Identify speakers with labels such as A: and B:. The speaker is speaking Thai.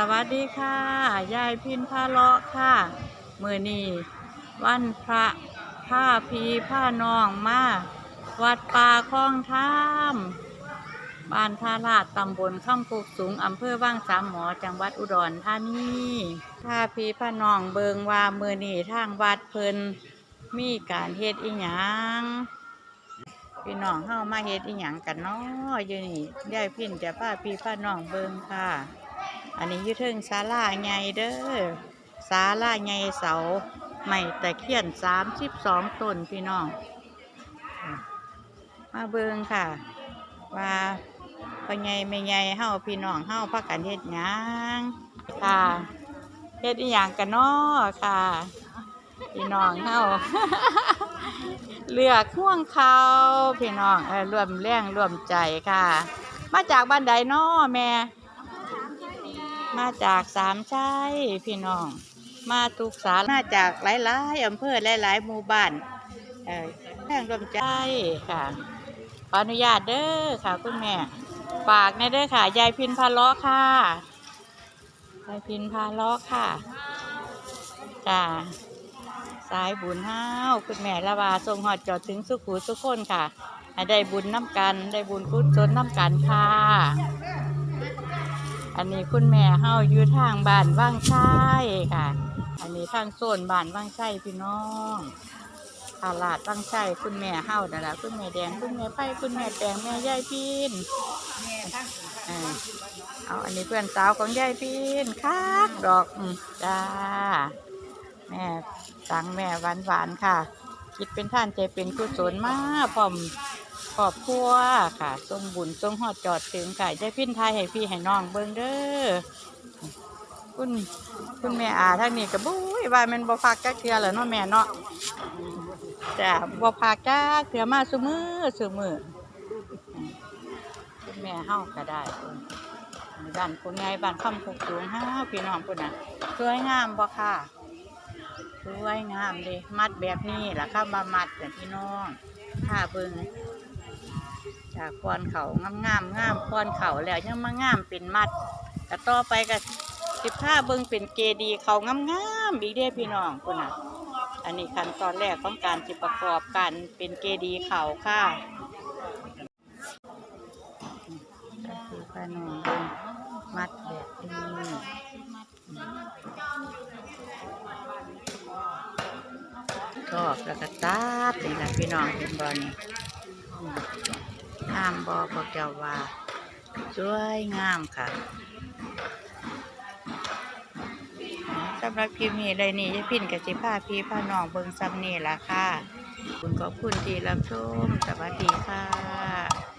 A: สวัสดีค่ะ ยายพินพาเลาะค่ะ มือนีวันพระผ้าพีผ้านองมา วัดป่าคลองท่ามบ้านท่าลาดตำบลข้ามปุกสูงอำเภอบ้างสามหมอจังหวัดอุดรธานีผ้าพีผ้านองเบิงว่ามือนีทางวัดเพิ่นมีการเฮ็ดอีหยังพี่น้องเฮามาเฮ็ดอีหยังกันเนาะอยู่นี่ยายพินจะพาพี่พานองเบิงค่ะ อันนี้ยู่เทิงศาลาใหญ่เด้อศาลาใหญ่เสาไม้ตะเคียนสามสิบสองต้นพี่น้อง มาเบิงค่ะ ว่าพ่อใหญ่แม่ใหญ่เฮาพี่น้องเฮาพักกันเฮ็ดหยังค่ะเฮ็ดอีหยังกันนาะค่ะ พี่น้องเฮาเลือกห่วงเขาพี่น้องเออรวมแรงรวมใจค่ะ มาจากบ้านใดน้อแม่ มาจากสามชัยพี่น้อง มาทุกสารมาจากหลายๆอำเภอหลายๆหมู่บ้านเออแรงรวมใจค่ะขออนุญาตเด้อค่ะคุณแม่ฝากในเด้อค่ะยายพินพาลาะค่ะยายพินพาลาะค่ะจ้าสายบุญห้าวคุณแม่ละวาทรงหอดจอดถึงสุขูสุขคนค่ะให้ได้บุญน้ำกัน ได้บุญกุศลน้ำกันค่ะ อันนี้คุณแม่เฮาอยู่ทางบ้านว่างไช่ค่ะ อันนี้ทางโซนบ้านว่างไช่พี่น้องตลาดว่างไช่คุณแม่เฮานั่นแหละคุณแม่แดงคุณแม่ไผ่คุณแม่แดงแม่ยายพินเอาอันนี้เพื่อนสาวของยายพินคักดอกจ้าแม่สังแม่หวานหวานค่ะ คิดเป็นท่านใจเป็นกุศลมากพร้อม ครอบครัวค่ะทรงบุญทรงหอดจอดถึงค่ะได้พินไทยให้พี่ให้น้องเบิ่งเด้อคุณคุณแม่อาท่านนี้ก็บุ้ยว่ามันบ่พักจักเทือแล้วเนาะแม่เนาะจ้ะบ่พักจักเทือมาซุมือซุมือคุณแม่เฮาก็ได้บ้านคุณยายบ้านคำพุกสูงห้าวพี่น้องพุ่นน่ะสวยงามบ่ค่ะสวยงามเลยมัดแบบนี้แหละค่ะมามัดแต่พี่น้องถ้าเบิง จากคอนเขางามงามงามควอนเขาแล้วยังมางามเป็นมัดก็ต่อไปก็สิบห้าเบิงเป็นเกดีเขางามงามอีเด้พี่น้องคุณน่ะ อันนี้ขั้นตอนแรกของการจิประกอบกันเป็นเกดีเขาค่ะคือพนองมัดแบบนี้ชอบแล้วก็ตัดนี่แหละพี่น้องเป็นบอนี่ งามบอบอกเจ้าว่าสวยงามค่ะสำหรับคลิปนี้เลยนี่จะพินกับสิผ้าพี่ผ้าน้องเบิงซ้ำนี่ละค่ะ คุณขอบคุณที่รับชม สวัสดีค่ะ